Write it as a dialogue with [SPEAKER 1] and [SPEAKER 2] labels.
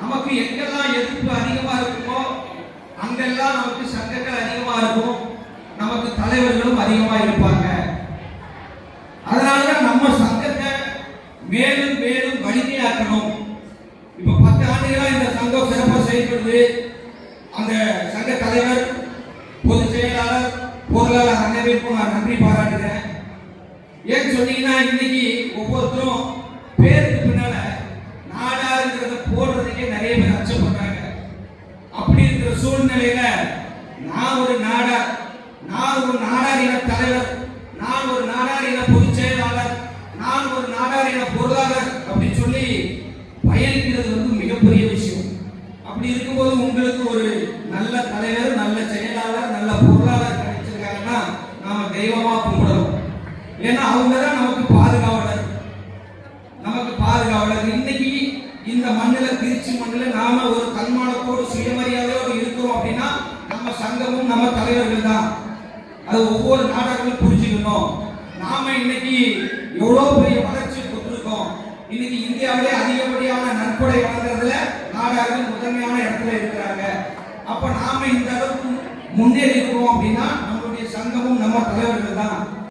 [SPEAKER 1] நமக்கு எங்கெல்லாம் எதிர்ப்பு அதிகமா இருக்குமோ அங்கெல்லாம் நமக்கு சங்கங்கள் அதிகமா இருக்கும். நமக்கு தலைவர்களும் அதிகமா இருப்பாங்க. அதனாலதான் நம்ம சங்கத்தை மேலும் மேலும் வலிமையாக்கணும். இப்ப பத்து ஆண்டுகளா இந்த சங்கம் சிறப்பாக செயல்படுது. அந்த சங்க தலைவர் பொதுச் செயலாளர் பொருளாளர் அனைவருக்கும் நான் நன்றி பாராட்டுகிறேன். ஏன்னு சொன்னீங்கன்னா இன்னைக்கு ஒவ்வொருத்தரும் இருக்கிற சூழ்நிலையில நான் ஒரு நாடார் நான் ஒரு நாடார் இன தலைவர் நான் ஒரு நாடார் இன பொதுச் செயலாளர் நான் ஒரு நாடார் இன பொருளாளர் அப்படின்னு சொல்லி பயணிக்கிறது வந்து மிகப்பெரிய விஷயம். அப்படி இருக்கும்போது உங்களுக்கு ஒரு நல்ல தலைவர் நல்ல செயலாளர் நல்ல பொருளாளர் கிடைச்சிருக்காங்கன்னா நாம தெய்வமா கும்பிடணும். ஏன்னா அவங்க தான் நமக்கு பாதுகாவலர். நமக்கு பாதுகாவலர். இன்னைக்கு இந்த மண்ணில் திருச்சி மண்ணில் நாம ஒரு தன்மானத்தோடு சுயமரியாதையோடு இருக்கிறோம் அப்படின்னா நம்ம சங்கமும் நம்ம தலைவர்கள் தான் அது ஒவ்வொரு நாடகங்களும் புரிஞ்சுக்கணும். நாம இன்னைக்கு எவ்வளவு பெரிய வளர்ச்சி கொடுத்துருக்கோம் இன்னைக்கு இந்தியாவிலே அதிகப்படியான நன்கொடை வழங்குறதுல நாடார்கள் முதன்மையான இடத்துல இருக்கிறாங்க. அப்ப நாம இந்த அளவுக்கு முன்னேறி இருக்கிறோம் அப்படின்னா நம்ம